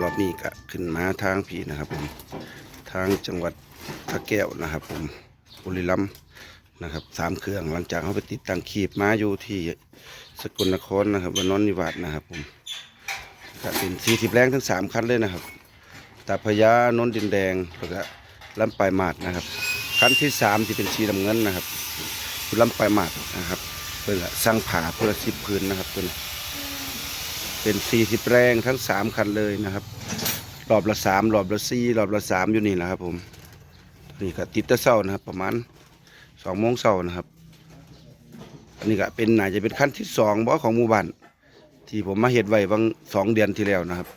รอบนี้ก็ขึ้นมาทางผีนะครับผมทางจังหวัดสระแก้วนะครับ ผมบุรีรัมย์นะครับสามเครื่องหลังจากเขาไปติดตั้งขีบมาอยู่ที่สกลนครนะครับวันนนนิวาสนะครับผมก็เป็นสี่สิบแรงทั้งสามคันเลยนะครับตาพญานนดินแดงแล้วก็ลำปลายมาดนะครับ คันที่สามที่เป็นสีน้ำเงินนะครับคือลำปลายมาดนะครับเพื่อสร้างผ่าเพื่อสิบพื้นนะครับตัวนี้ เป็นสี่สิบแรงทั้งสามคันเลยนะครับ รอบละสามรอบละสี่รอบละสามอยู่นี่แหละครับผมนี่ก็ติดตะเศร้านะครับ ประมาณสองโมงเช้านะครับ อันนี้ก็เป็นน่าจะเป็นขั้นที่สองบ่ของหมู่บ้านที่ผมมาเห็ดไว้บางสองเดือนที่แล้วนะครับ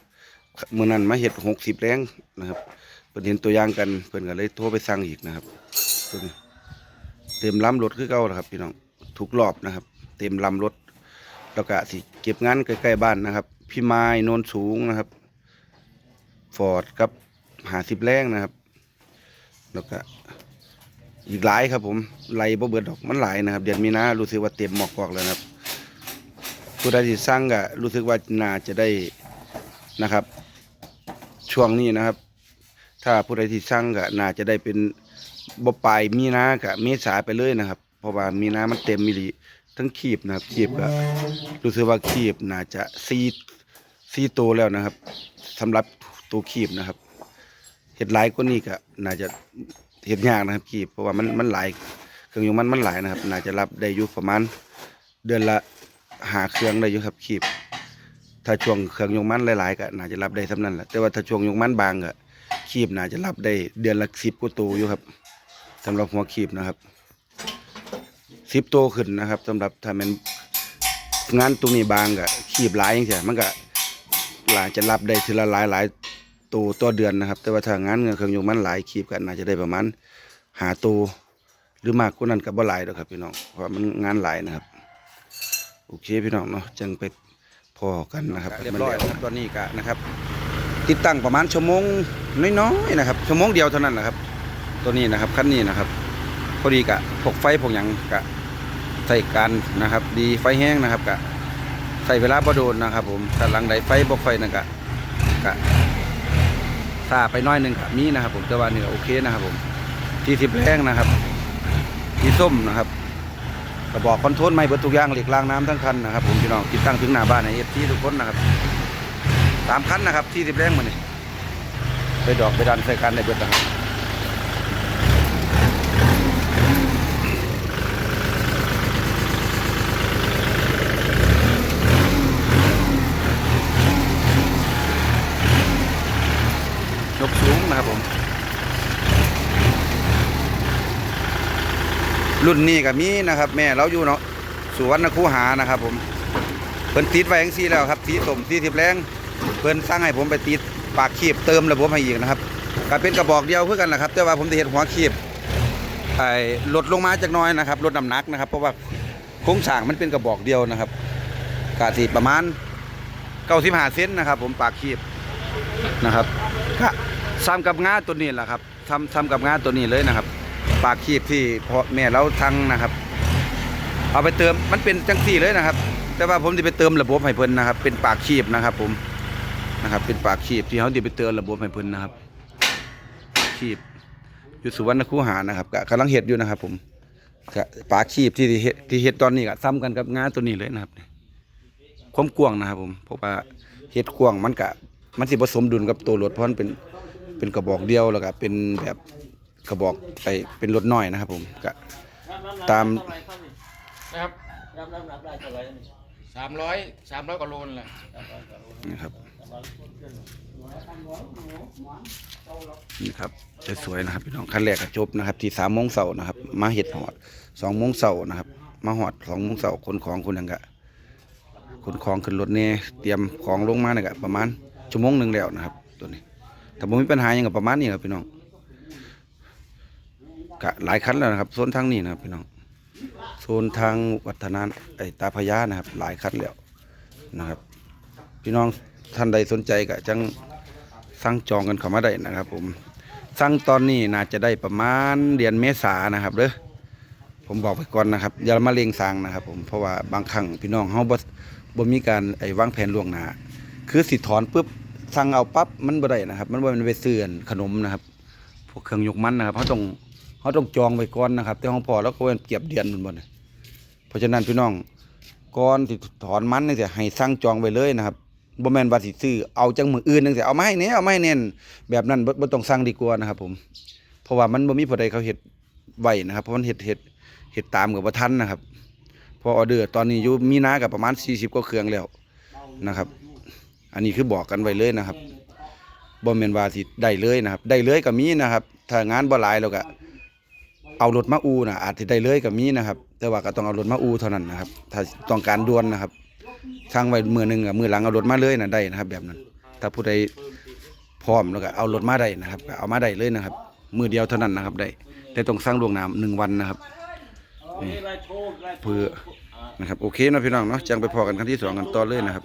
เมื่อนั้นมาเห็ดหกสิบแรงนะครับเพิ่นเห็นตัวอย่างกันเพิ่นก็เลยโทรไปสั่งอีกนะครับตัวนี้เต็มลำรถคือเก่านะครับพี่น้องทุกรอบนะครับ เต็มลำรถ แล้วก็สิเก็บงานใกล้ๆบ้านนะครับ พี่ไม้นนสูงนะครับ ฟอร์ดกับหาสิบแรงนะครับ แล้วก็อีกหลายครับผมไล่บ่เบิดดอกมันหลายนะครับ เดือนมีนารู้สึกว่าเต็มหมอกกอกแล้วนะครับผู้ใดที่สร้างก็รู้สึกว่านาจะได้นะครับ ช่วงนี้นะครับ ถ้าผู้ใดที่สร้างก็นาจะได้เป็นบ่ปลายมีนากับเมษาไปเลยนะครับ เพราะว่ามีนามันเต็มมิลี ทั้งขีบนะครับขีบก็รู้สึกว่าขีบน่าจะซีซีโตแล้วนะครับสำหรับตัวขีบนะครับ เห็ดหลายกว่านี้ก็น่าจะเห็ดยากนะครับขีบเพราะว่ามันมันหลายเครื่องยนต์มันมันหลายนะครับ น่าจะรับได้อยู่ประมาณเดือนละหาเครื่องได้อยู่ครับขีบ ถ้าช่วงเครื่องยนต์มันหลายๆก็น่าจะรับได้สำนั้นแหละแต่ว่าถ้าช่วงยนต์มันบางก็ขีบน่าจะรับได้เดือนละสิบกว่าตัวอยู่ครับสำหรับหัวขีบนะครับ สิบตัวขึ้นนะครับสำหรับถ้ามันงานตรงนี้บางก็ขีบหลายอย่างเงี้ยมันก็หลายจะรับได้ทีละหลายหลายตัวต่อเดือนนะครับ แต่ว่าถ้างานเครื่องยนต์มันหลายขีบก็น่าจะได้ประมาณหาตัวหรือมากกว่านั้นก็บ่หลายดอกครับพี่น้องเพราะว่ามันงานหลายนะครับ โอเคพี่น้องเนาะจังไปพอกันนะครับเรียบร้อยนะครับตอนนี้ก็นะครับ ติดตั้งประมาณชั่วโมงน้อยๆนะครับชั่วโมงเดียวเท่านั้นแหละครับ ตัวนี้นะครับคันนี้นะครับพอดีกะพวกไฟพวกหยังกะ ใส่กันนะครับ ดีไฟแห้งนะครับกะใส่เวลาบ่โดนนะครับ ผมแต่หลังใดไฟบ่ไฟนั่นกะกะซาไปน้อยหนึ่งกะมีนะครับ ผมแต่ว่านี่ก็โอเคนะครับ ผมที่สิบแรงนะครับที่ส้มนะครับกระบอกคอนโทรลไม่เบิดทุกอย่างเหล็กรางน้ำทั้งคันนะครับ ผมพี่น้องติดตั้งถึงหน้าบ้านในเอฟทีทุกคนนะครับสามคันนะครับที่สิบแรงมันนี่ไปดอกไปดันใส่กันในเบิดนะครับ ยกสูงนะครับผม รุ่นนี้ก็มีนะครับ แม่เราอยู่เนาะสุวรรณคูหานะครับ ผมเพิ่นติดไว้จังซี่แล้วครับสีสมสีสิบแรงเพิ่นสั่งให้ผมไปติดปากคีบเติมระบบให้อีกนะครับก็เป็นกระบอกเดียวคือกันแหละครับ แต่ว่าผมจะเห็นหัวคีบไอ้ลดลงมาจากน้อยนะครับลดน้ำหนักนะครับ เพราะว่าโครงสร้างมันเป็นกระบอกเดียวนะครับกะสิประมาณ95เซนนะครับ ผมปากคีบ นะครับก็ซ้ำกับงาตัวนี้แหละครับทำทำกับงาตัวนี้เลยนะครับ ปากคีบที่พ่อแม่เราทั้งนะครับ เอาไปเติมมันเป็นจังสี่เลยนะครับ แต่ว่าผมจะไปเติมระบบให้เพิ่นนะครับ เป็นปากคีบนะครับ ผมนะครับ เป็นปากคีบที่เขาจะไปเติมระบบให้เพิ่นนะครับ คีบอยู่สุวรรณคูหานะครับก็กำลังเห็ดอยู่นะครับ ผมก็ปากคีบที่เฮ็ดที่เห็ดตอนนี้ก็ซ้ำกันกับงาตัวนี้เลยนะครับความกว้างนะครับ ผมเพราะว่าเห็ดกว้างมันก็ มันสิผสมดุลกับตัวรถเพราะมันเป็นเป็นกระบอกเดียวแล้วก็เป็นแบบกระบอกไปเป็นรถน้อยนะครับ ผมก็ตามนะครับรับน้ำหนักได้เท่าไหร่นี่สามร้อยสามร้อยกว่าโลนแหละนะครับนี่ครับจะสวยนะครับพี่น้องขั้นแรกก็จบนะครับ ที่สามโมงเสาร์นะครับ มาเห็ดหอดสองโมงเสาร์นะครับ มาหอดสองโมงเสาร์คนของคนยังกะคนของขึ้นรถเน่เตรียมของลงมาเนี่ยกะประมาณ ชั่วโมงหนึ่งแล้วนะครับ ตัวนี้ถ้าผมมีปัญหาหยังกับประมาณนี้ครับพี่น้องกะหลายคันแล้วนะครับโซนทางนี้นะครับพี่น้องโซนทางวัฒนานไอตาพญานะครับ หลายคันแล้วนะครับ พี่น้องท่านใดสนใจก็จังสั่งจองกันเข้ามาได้นะครับ ผมสั่งตอนนี้น่าจะได้ประมาณเดือนเมษานะครับเด้อผมบอกไปก่อนนะครับอย่ามาเล็งสั่งนะครับ ผมเพราะว่าบางครั้งพี่น้องเฮาบ่บ่มีการไอ้วางแผนล่วงหน้า คือสิถอนปุ๊บสั่งเอาปั๊บมันบ่ได้นะครับ มันบ่ม่นไปซื้อนขนมนะครับ พวกเครื่องยกมันนะครับเขาต้องเขาต้องจองไว้ก่อนนะครับแต่ของพ่อแล้วก็เป็นเก็บเดือนมันบ่เนี่ยเพราะฉะนั้นพี่น้องก่อนที่ถอนมันนี่สิให้สั่งจองไว้เลยนะครับบ่แม่นว่าสิซื้อเอาจังมืออื่นจังซี่เอาไมาให้แหน่เอาไมาให้แน่นแบบนั้นบ่บ่ต้องสั่งดีกว่านะครับ ผม เพราะว่ามันบ่มีผู้ใดเขาเฮ็ดไหวนะครับ เพราะมันเฮ็ดเฮ็ดเฮ็ดตามกับบ่ทันนะครับ พอออเดอร์ตอนนี้อยู่มีนากับประมาณ40กว่าเครื่องแล้วนะครับ อันนี้คือบอกกันไว้เลยนะครับบ่แม่นว่าสิได้เลยนะครับ ได้เลยก็มีนะครับ ถ้างานบ่หลายแล้วก็เอารถมาอูนะอาจสิได้เลยก็มีนะครับ แต่ว่าก็ต้องเอารถมาอูเท่านั้นนะครับ ถ้าต้องการด่วนนะครับสั่งไว้มือหนึ่งอะมื้อหลังเอารถมาเลยนะได้นะครับ แบบนั้น ถ้าผู้ใดพร้อมแล้วก็เอารถมาได้นะครับก็เอามาได้เลยนะครับ มือเดียวเท่านั้นนะครับ ได้ แต่ต้องสร้างลวงน้าหนึ่งวันนะครับนี่เพื่อนะครับโอเคนะพี่น้องเนาะจังไปพอกันครั้งที่สองกันต่อเลยนะครับ